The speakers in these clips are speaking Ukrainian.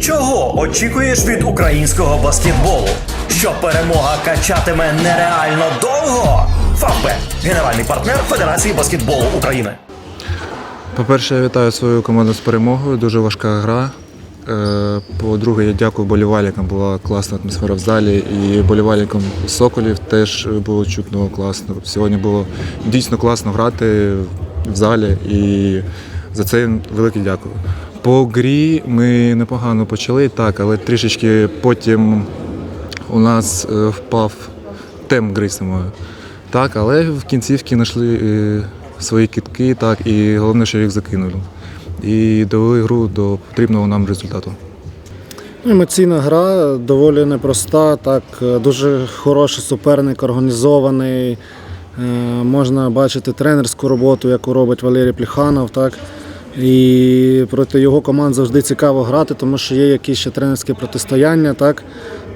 Чого очікуєш від українського баскетболу? Що перемога качатиме нереально довго? Фавбет – генеральний партнер Федерації баскетболу України. По-перше, я вітаю свою команду з перемогою. Дуже важка гра. Е, По-друге, я дякую болівальникам. Була класна атмосфера в залі. І болівальникам Соколів теж було чутно класно. Сьогодні було дійсно класно грати в залі і за це їм велике дякую. По грі ми непогано почали, так, але трішечки потім у нас е, впав темп гри самої. Так, але в кінцівці знайшли е, свої кітки, так, і головне, що їх закинули. І довели гру до потрібного нам результату. Емоційна гра доволі непроста. Так, е, дуже хороший суперник, організований. Можна бачити тренерську роботу, яку робить Валерій Пліханов. Так. І проти його команд завжди цікаво грати, тому що є якісь ще тренерські протистояння. Так.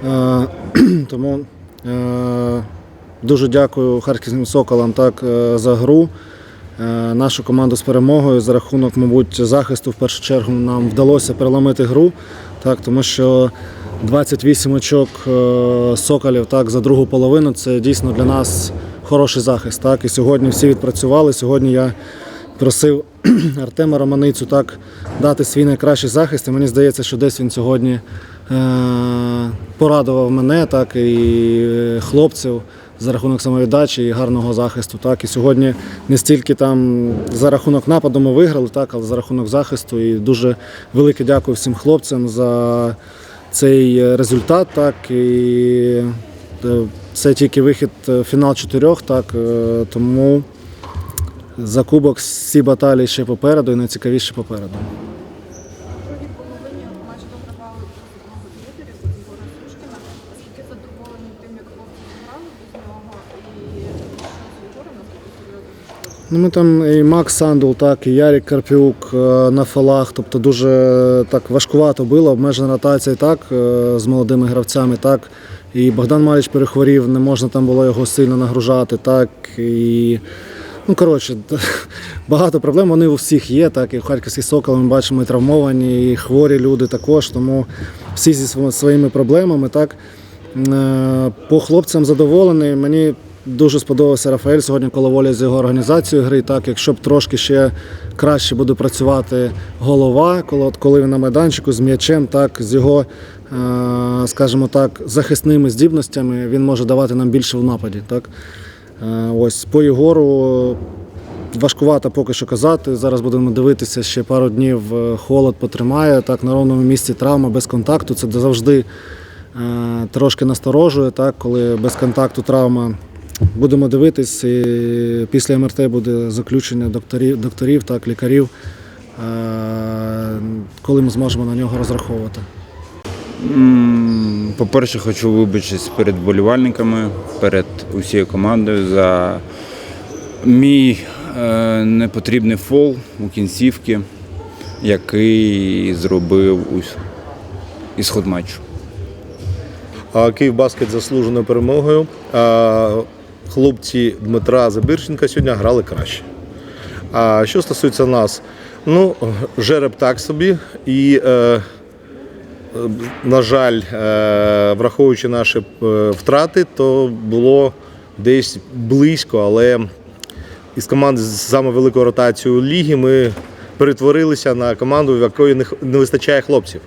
Е, Тому е, дуже дякую харківським соколам так, е, за гру. Нашу команду з перемогою за рахунок, мабуть, захисту в першу чергу нам вдалося переламити гру, так, тому що 28 очок соколів так, за другу половину це дійсно для нас хороший захист. Так. І сьогодні всі відпрацювали. Сьогодні я просив Артема Романицю так, дати свій найкращий захист. І мені здається, що десь він сьогодні е, порадував мене так, і е, хлопців за рахунок самовіддачі і гарного захисту. Так. І сьогодні не стільки там за рахунок нападу ми виграли, так, але за рахунок захисту. І дуже велике дякую всім хлопцям за цей е, результат. Так. І це тільки вихід в фінал чотирьох, так, тому за кубок всі баталії ще попереду і найцікавіше попереду. другій половині матч догравали одного з лідерів Ігоря Сушкіна. Наскільки задоволені тим, як хлопці зіграли без нього, і що з наскільки серйозно? Ну, ми там і Макс Сандул, так, і Ярік Карпюк е, на фалах. Тобто дуже так важкувато було, обмежена ротація так, е, з молодими гравцями. так. І Богдан Марич перехворів, не можна там було його сильно нагружати. так. І, ну, коротше, багато проблем. Вони у всіх є. Так. І в Харківський Сокол ми бачимо і травмовані, і хворі люди також. Тому всі зі своїми проблемами. так. Е, По хлопцям задоволений. Мені дуже сподобався Рафаель сьогодні коловолі з його організацією гри. Так, якщо б трошки ще краще буде працювати голова, коли він на майданчику з м'ячем, так, з його, е, скажімо так, захисними здібностями, він може давати нам більше в нападі. Так. Е, Ось по Єгору важкувато поки що казати. Зараз будемо дивитися ще пару днів. е, Холод потримає. Так, на ровному місці травма без контакту. Це завжди е, трошки насторожує, так, коли без контакту травма. Будемо дивитись. І після МРТ буде заключення докторів, докторів так, лікарів, коли ми зможемо на нього розраховувати. По-перше, хочу вибачитись перед болівальниками, перед усією командою за мій е, непотрібний фол у кінцівці, який зробив ісход матчу. Київбаскет заслуженою перемогою. Хлопці Дмитра Забирченка сьогодні грали краще. А що стосується нас, ну, жереб так собі. І, е, на жаль, е, враховуючи наші е, втрати, то було десь близько, але із команди з саме великою ротацією ліги ми перетворилися на команду, в якої не вистачає хлопців.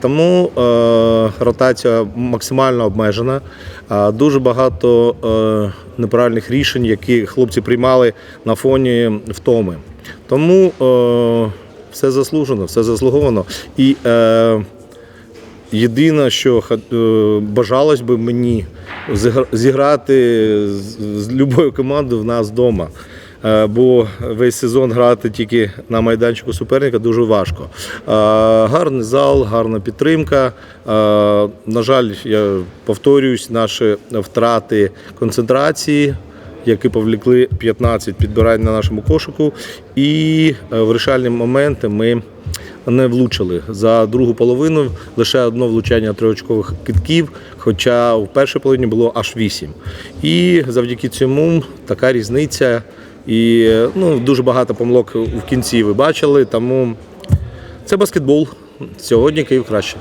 Тому е, ротація максимально обмежена. Дуже багато е, неправильних рішень, які хлопці приймали на фоні втоми. Тому е, все заслужено, все заслуговано. І е, єдине, що е, бажалось би мені зіграти з, любою командою в нас вдома. Е, Бо весь сезон грати тільки на майданчику суперника дуже важко. Е, Гарний зал, гарна підтримка. На жаль, я повторююсь, наші втрати концентрації, які повлекли 15 підбирань на нашому кошику. І вирішальні моменти ми не влучили. За другу половину лише одне влучання триочкових китків, хоча в першій половині було аж вісім. І завдяки цьому така різниця. І ну, дуже багато помилок в кінці ви бачили. Тому це баскетбол. сьогодні Київ краще.